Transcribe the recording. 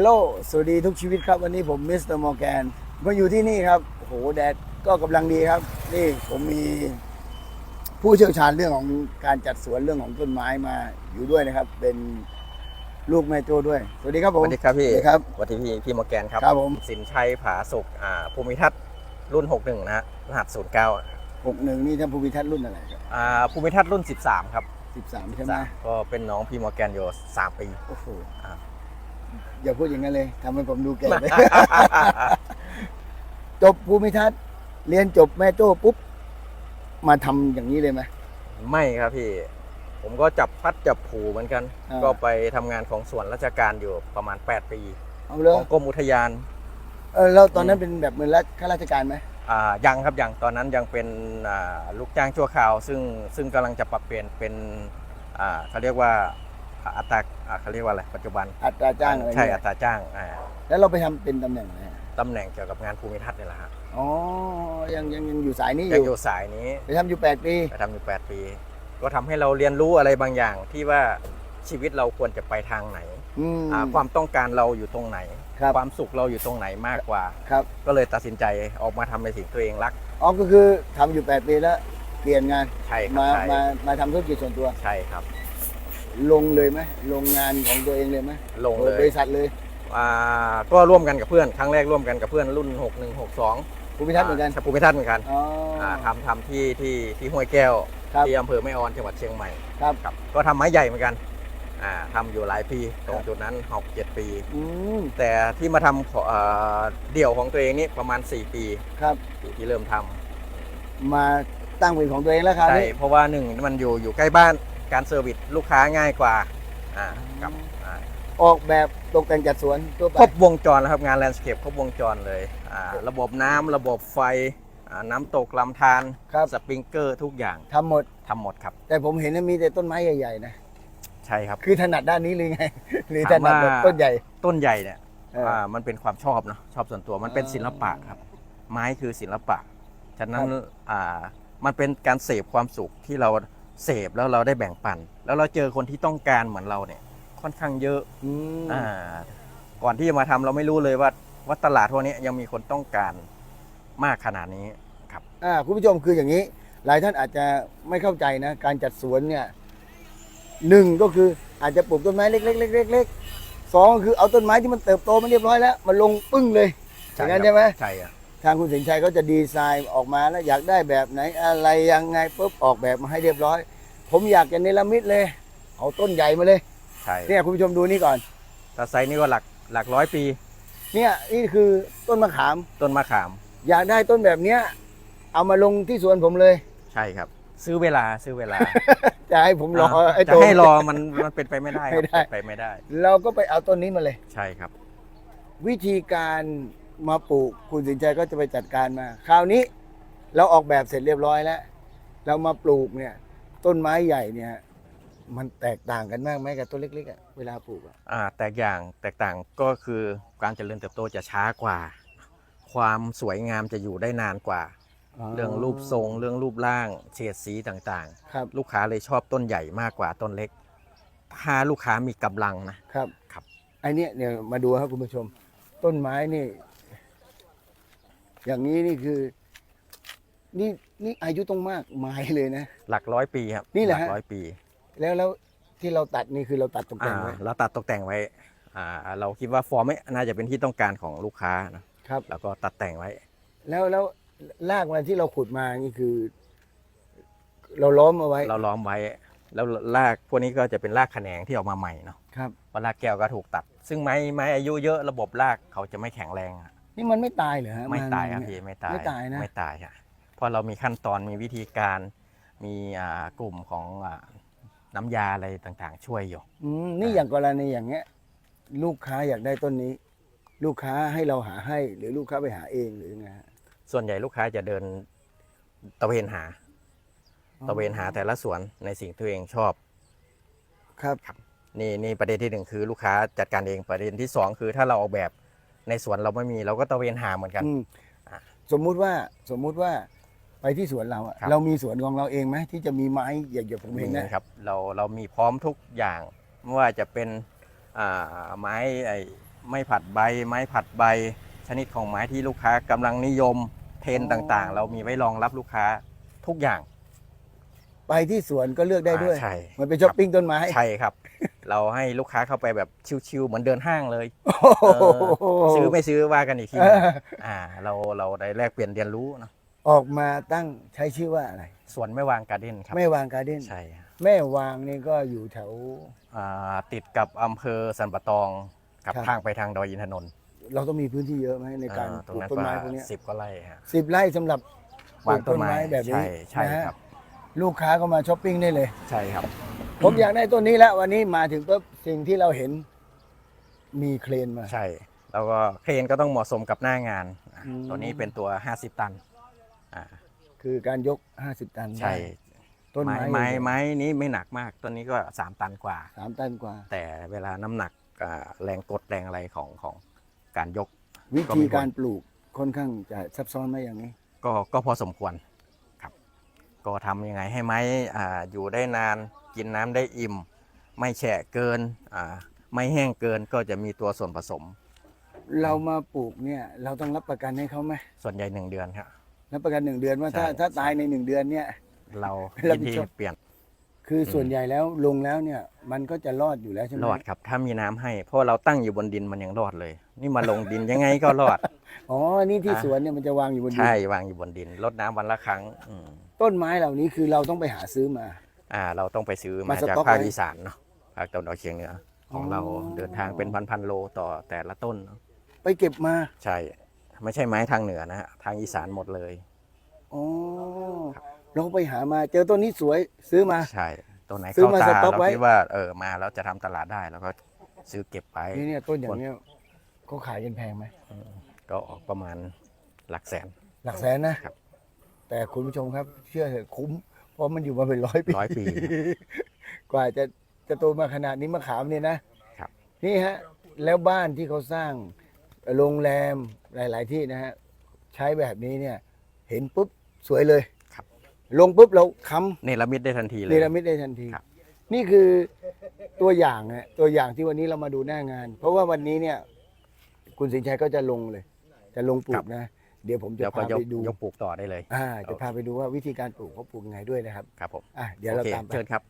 ฮัลโหล สวัสดีทุกชีวิตครับ วันนี้ผมมิสเตอร์มอร์แกนมาอยู่ที่นี่ครับโอ้โหแดดก็กำลังดีครับ นี่ผมมีผู้เชี่ยวชาญเรื่องของการจัดสวนเรื่องของต้นไม้มาอยู่ด้วยนะครับ เป็นลูกแม่โจ้ด้วย สวัสดีครับผสม วัสดีครับพี่สวัสดีครับสวัสดีพี่พี่มอร์แกนครับครับผม สินชัยผาสุกอ่าภูมิทัศน์รุ่น 61 นะฮะรหัส 09หกหนึ่งนี่ท่านภูมิทัศน์รุ่นอะไรครับอ่าภูมิทัศน์รุ่น 13 ครับสิบสามใช่ไหม13ก็เป็นน้องพี่มอร์แกนอยู่ 3 ปีโอ้โหอ่า อย่าพูดอย่างนั้นเลยทำให้ผมดูแก่ไปจบภูมิทัศน์เรียนจบแม่โจ้ปุ๊บ มาทำอย่างนี้เลยไหม ไม่ครับพี่ ผมก็จับพัดจับผูเหมือนกัน อ่า ก็ไปทำงานของส่วนราชการอยู่ประมาณ 8 ปีเอาเลยของกรมอุทยาน เออแล้วตอนนั้นเป็นแบบเหมือนราชข้าราชการไหมอ่ายังครับยังตอนนั้นยังเป็นอ่าลูกจ้างชั่วคราว ซึ่งซึ่งกำลังจะปรับเปลี่ยนเป็นอ่าเขาเรียกว่า อัตราอ่าเขาเรียกว่าอะไรปัจจุบันอัตราจ้างอะไรใช่เงี้อัยตราจ้างอ่าแล้วเราไปทำเป็นตำแหน่งไหนอะตำแหน่งเกี่ยวกับงานภูมิทัศน์นี่แหละฮะอ๋อยังยังยังอยู่สายนี้อยังยู่อยู่สายนี้ไปทำอยู่แปดปีไปทำอยู่ 8 ปี ก็ทำให้เราเรียนรู้อะไรบางอย่างที่ว่าชีวิตเราควรจะไปทางไหนอืมอ่าความต้องการเราอยู่ตรงไหน ครับความสุขเราอยู่ตรงไหนมากกว่า ครับก็เลยตัดสินใจออกมาทำในสิ่งตัวเองรักอ๋อก็คือทำอยู่แปดปีแล้วเปลี่ยนงานใช่ครับมาใช่มามาทำธุรกิจส่วนตัว ใช่ครับ ลงเลยไหมลงงานของตัวเองเลยไหมลงเลปิดบยริษัทเลยอ่าก็ร่วมกันกับเพื่อนครั้งแรกร่วมกันกับเพื่อนรุ่น 6162ภูมิทัศน์เหมือนกันาภูมิทัศน์เหมือนกันอ๋ออาทำทำที่ที่ที่ห้วยแก้วครับ ที่อำเภอแม่ออนจังหวัดเชียงใหม่ครับ ครับก็ทำไม้ใหญ่เหมือนกันอ่าทำอยู่หลายปีตรงจุดนั้นหกเจ็ดปี อืมแต่ที่มาทำขอเอ่อเดี่ยวของตัวเองนี่ประมาณ 4 ปีครับ ที่ที่เริ่มทำมาตั้งเป็นของตัวเองแล้วครับใช่เพราะว่าหนึ่งมันอยู่อยู่ใกล้บ้าน การเซอร์วิสลูกค้าง่ายกว่าอ่ากับอ่าออกแบบตกแต่งจัดสวนตัวไปครบวงจรแล้วครับงานแลนด์สเคปครบวงจรเลยอ่าระบบน้ำระบบไฟอ่าน้ำตกลำธารครับสปริงเกอร์ทุกอย่างทำหมด ทำหมดครับ แต่ผมเห็นว่ามีแต่ต้นไม้ใหญ่ๆนะ ใช่ครับ คือถนัดด้านนี้เลยไง หรือถถามนัดว่าแบบต้นใหญ่ต้นใหญ่เนี่ยเออ อ่ามันเป็นความชอบเนาะชอบส่วนตัวมันเป็นอ่าศิลปะครับ ไม้คือศิลปะ ฉะนั้นครับอ่ามันเป็นการเสพความสุขที่เรา เสพแล้วเราได้แบ่งปัน แล้วเราเจอคนที่ต้องการเหมือนเราเนี่ย ค่อนข้างเยอะอืมอ่าก่อนที่จะมาทำเราไม่รู้เลยว่าว่าตลาดพวกนี้ยังมีคนต้องการมากขนาดนี้ครับอ่าคุณผู้ชมคืออย่างนี้ หลายท่านอาจจะไม่เข้าใจนะ การจัดสวนเนี่ยหนึ่งก็คืออาจจะปลูกต้นไม้เล็กๆเล็กๆสองก็คือเอาต้นไม้ที่มันเติบโตมาเรียบร้อยแล้วมาลงปึ้งเลยอย่างนั้นใช่ไหม ใช่อะ ทางคุณสินชัยเขาจะดีไซน์ออกมาแล้วอยากได้แบบไหนอะไรยังไงปุ๊บออกแบบมาให้เรียบร้อย ผมอยากจะเนรมิตเลย เอาต้นใหญ่มาเลยใช่เนี่ยคุณผู้ชมดูนี่ก่อนแต่ไซส์นี่ก็หลักหลักร้อยปี เนี่ยนี่คือต้นมะขามต้นมะขาม อยากได้ต้นแบบเนี้ย เอามาลงที่สวนผมเลย ใช่ครับ ซื้อเวลาซื้อเวลา จะให้ผมรอไอ้จะโตให้รอมันมันเป็นไปไม่ได้ครับไม่ได้ เป็นไปไม่ได้ เราก็ไปเอาต้นนี้มาเลย ใช่ครับ วิธีการ มาปลูกคุณสินใจก็จะไปจัดการมา คราวนี้เราออกแบบเสร็จเรียบร้อยแล้ว เรามาปลูกเนี่ย ต้นไม้ใหญ่เนี่ย มันแตกต่างกันมากไหมกับต้นเล็กๆอะเวลาปลูกอะอ่าแตกอย่างแตกต่างก็คือการเจริญเติบโตจะช้ากว่า ความสวยงามจะอยู่ได้นานกว่า เรื่องรูปทรง เรื่องรูปร่างเฉดสีต่างครับๆ ลูกค้าเลยชอบต้นใหญ่มากกว่าต้นเล็ก ถ้าลูกค้ามีกำลังนะ ครับครับ ไอเนี้ยเนี่ยมาดูครับคุณผู้ชม ต้นไม้นี่ อย่างนี้นี่คือ นี่นี่อายุต้องมากไม้เลยนะ หลักร้อยปีครับนี่แหละลัฮะ ร้อยปีแล้วแล้วที่เราตัดนี่คือเราตัดตกแต่อ่างไว้เราตัดตกแต่งไว้ อ่า เราคิดว่าฟอร์มไม่น่าจะเป็นที่ต้องการของลูกค้านะครับ แล้วก็ตัดแต่งไว้ แล้วแล้วรากมันที่เราขุดมานี่คือ เราล้อมเอาไว้เราล้อมไว้ แล้วรากพวกนี้ก็จะเป็นรากแขนงที่ออกมาใหม่เนาะครับ เพราะรากแก้วก็ถูกตัด ซึ่งไม้ไม้อายุเยอะระบบรากเขาจะไม่แข็งแรงอะ นี่มันไม่ตายเหรอฮะไม่ตายครับนพี่ไม่ตายไม่ตายนะไม่ตายค่ะเพราะเรามีขั้นตอนมีวิธีการมีอ่ากลุ่มของอ่าน้ำยาอะไรต่างๆ ช่วยอยู่อืมนี่อย่างกรณีอย่างเงี้ย ลูกค้าอยากได้ต้นนี้ ลูกค้าให้เราหาให้ หรือลูกค้าไปหาเองหรือไงฮะส่วนใหญ่ลูกค้าจะเดินตะเวนหา ตะเวนหาแต่ละสวนในสิ่งที่ตัวเองชอบครับนี่นี่ประเด็นที่หนึ่งคือลูกค้าจัดการเองประเด็นที่สองคือถ้าเราออกแบบ ในสวนเราไม่มีเราก็ตะเวนหาเหมือนกัน อืมอะสมมุติว่าสมมุติว่าไปที่สวนเราอะครับ เรามีสวนของเราเองไหมที่จะมีไม้อย่างเดียวผมมีเห็นนะครับเราเรามีพร้อมทุกอย่างไม่ว่าจะเป็นอ่าไม้ไอ้ไม้ผัดใบ ไม้ผัดใบ ชนิดของไม้ที่ลูกค้ากำลังนิยมเทรนด์ต่างๆ เรามีไว้รองรับลูกค้าทุกอย่างไปที่สวนก็เลือกได้ด้วย อ่าใช่มันเป็นช้อปปิ้งต้นไม้ ใช่ครับ เราให้ลูกค้าเข้าไปแบบชิวๆเหมือนเดินห้างเลยโอ้เอโหอซื้อไม่ซื้อว่ากันอีกทีเอออ่า เราเราได้แลกเปลี่ยนเรียนรู้เนอะออกมาตั้งใช้ชื่อว่าอะไร สวนไม่วางการ์เด้นครับแม่วางการ์เด้นใช่แม่วางนี่ก็อยู่แถว อ่าติดกับอำเภอสันปะตองกับครับ ทางไปทางดอยอินทนนท์เราต้องมีพื้นที่เยอะไหมในการอ่าปตรงลูกนั้นต้นก็ไม้พวกเนี้ยสิบก็ไร่ฮะสิบไร่สำหรับปลูวางกต้นไม้แบบนี้ใช่ใช่นะฮะครับ ลูกค้าก็มาช้อปปิ้งได้เลย ใช่ครับ ผมอยากได้ต้นนี้แล้ววันนี้มาถึงปุ๊บสิ่งที่เราเห็นมีเครนมา ใช่แล้วก็เครนก็ต้องเหมาะสมกับหน้างานอะอืม ตัวนี้เป็นตัว 50 ตันอ่าคือการยก 50 ตันใช่ได้ต้นไม้ไม้ไม้ใหญ่ๆไม้นี้ไม่หนักมากต้นนี้ก็ 3 ตันกว่า สามตันกว่า แต่เวลาน้ำหนักอ่าแรงกดแรงอะไรของของการยก วิก็ธีมีผลการปลูกค่อนข้างจะซับซ้อนไหมอย่างนี้ ก็ก็พอสมควรครับ ก็ทำยังไงให้ไม้อ่าอยู่ได้นานกินน้ำได้อิ่ม ไม่แฉะเกินอ่าไม่แห้งเกินก็จะมีตัวส่วนผสม เรามาปลูกเนี่ยเราต้องรับประกันให้เขาไหมส่วนใหญ่หนึ่งเดือนครับรับประกันหนึ่งเดือนว่าถ้าใช่ถ้าตายในหนึ่งเดือนเนี่ย เรารับยินผิดดีชอบเปลี่ยน คือส่วนใหญ่แล้วลงแล้วเนี่ย มันก็จะรอดอยู่แล้วใช่ไหมรอดครับ ถ้ามีน้ำให้เพราะเราตั้งอยู่บนดินมันยังรอดเลย นี่มาลงดินยังไงก็รอดอ๋อนี่ที่อะสวนเนี่ยมันจะวางอยู่บนดินใช่วางอยู่บนดินรดน้ำวันละครั้งอืม ต้นไม้เหล่านี้คือเราต้องไปหาซื้อมา อ่า เราต้องไปซื้อมามาสจากต็อกภาคไว้ อีสานเนาะภาคตะวันออกเฉียงเหนือของเราอ๋อเดินทางเป็นพันๆโลต่อแต่ละต้นเนอะไปเก็บมาใช่ ไม่ใช่ไม้ทางเหนือนะฮะทางอีสานหมดเลย อ๋อเราไปหามาเจอต้นนี้สวยซื้อมา ใช่ตัวไหนซื้อเข้ามาตาสต็อกเราไว้ คิดว่าเออมาแล้วจะทำตลาดได้แล้วก็ซื้อเก็บไปนี่เนี่ยต้นอย่างเนี้ยเขาขายกันแพงไหมก็ออกประมาณหลักแสน หลักแสนนะครับ แต่คุณผู้ชมครับ เชื่อเถอะคุ้ม เพราะมันอยู่มาเป็นร้อยปี ร้อยปี กว่าจะจะโตมาขนาดนี้มะขามเนี่ยนะครับ นี่ฮะ แล้วบ้านที่เขาสร้างโรงแรมหลาย ๆ ที่นะฮะใช้แบบนี้เนี่ย เห็นปุ๊บสวยเลยครับ ลงปุ๊บเราค้เนรมิตได้ทันทีำเลเนย รมิตได้ทันที ครับ นี่คือตัวอย่างฮะตัวอย่างที่วันนี้เรามาดูหน้างาน เพราะว่าวันนี้เนี่ย คุณสินชัยก็จะลงเลย จะลงปลูกนะ เดี๋ยวผมจะเดี๋ยวก็พายกไปดูยกปลูกต่อได้เลยอ่าจะพาไปดูว่าวิธีการปลูกเขาปลูกยังไงด้วยนะครับครับผมอะเดี๋ยวเราโอคตามไป เชิญครับ